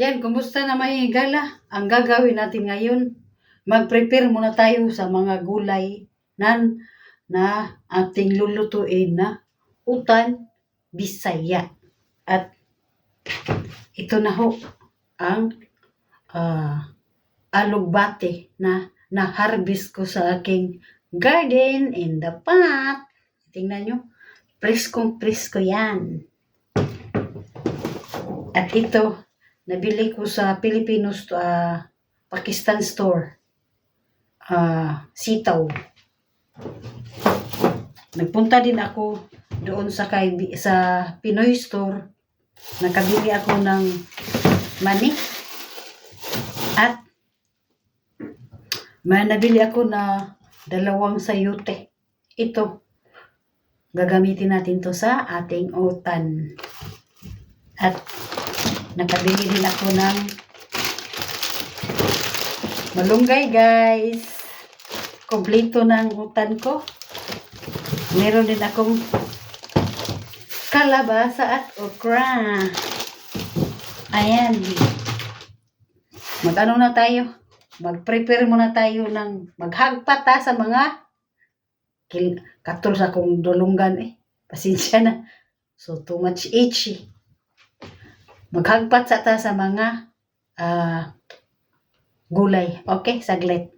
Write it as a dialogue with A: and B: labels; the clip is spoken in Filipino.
A: Yan, kumusta na may gala? Ang gagawin natin ngayon, mag-prepare muna tayo sa mga gulay nan na ating lulutuin na utan bisaya. At ito na ho ang ah, alugbate na na-harvest ko sa aking garden in the pot. Tingnan nyo, preskong presko yan. At ito, nabili ko sa Filipino st- ah, Pakistan store. Ah, sitaw. Nagpunta din ako doon sa kay sa Pinoy store. Nakabili ako ng mani at may nabili ako na dalawang sayute. Ito, gagamitin natin to sa ating utan. At nakabili din ako ng malunggay guys. Kompleto ng utan ko. Meron din akong kalabasa at okra. Ayan. Mag-ano na tayo? Mag-prepare muna tayo ng maghagpata sa mga katol sa kong dulunggan eh. Pasensya na. So, too much itchy. Maghagpat sa ta sa mga ah, gulay. Okay, saglit.